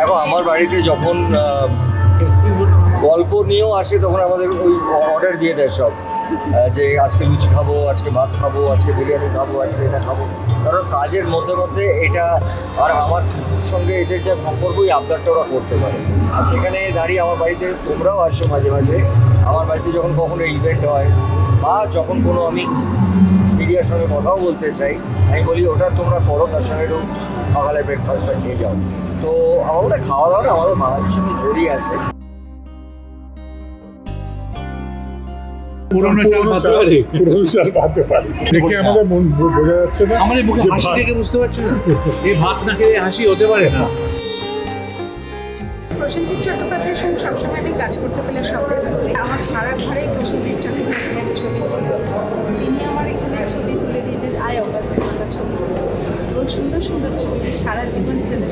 দেখো আমার বাড়িতে যখন গল্প নিয়েও আসে, তখন আমাদের ওই অর্ডার দিয়ে দেয় সব। যে আজকে লুচি খাব, আজকে ভাত খাব, আজকে বিরিয়ানি খাব, আজকে এটা খাব। কারণ কাজের মধ্যে মধ্যে এটা আর আমার সঙ্গে এদের যা সম্পর্ক ওই আবদারটা ওরা করতে পারে। আর সেখানে দাঁড়িয়ে আমার বাড়িতে তোমরাও আসছো মাঝে মাঝে। আমার বাড়িতে যখন কখনো ইভেন্ট হয় বা যখন কোনো আমি মিডিয়ার সঙ্গে কথাও বলতে চাই, আমি বলি, ওটা তোমরা করো, তার সঙ্গে একটু সকালে ব্রেকফাস্টটা খেয়ে যাও। তো আমার মনে খাওয়া দাওয়াটা আমাদের বাঙালির সঙ্গে জড়িয়ে আছে। পুরোনো চাল পুরোনো ভাতে চাল- পারে পুরোনো চাল ভাতে পারি। দেখে আমাদের মন বোঝা যাচ্ছে না? আমাদের মুখে হাসি দেখে বুঝতে পারছ না? এই ভাত না খেয়ে হাসি হতে পারে না। প্রসেনজিৎ চট্টোপাধ্যায়ের সঙ্গে সবসময় আমি কাজ করতে পেলে আমার সারা ঘরে প্রসেনজিৎ চট্টোপাধ্যায়ের ছবি ছিল তিনি আমার এখানে ছবি তুলে দিয়েছেন আয় অবাধ ছবি খুব সুন্দর সুন্দর ছবি সারা জীবনের জন্য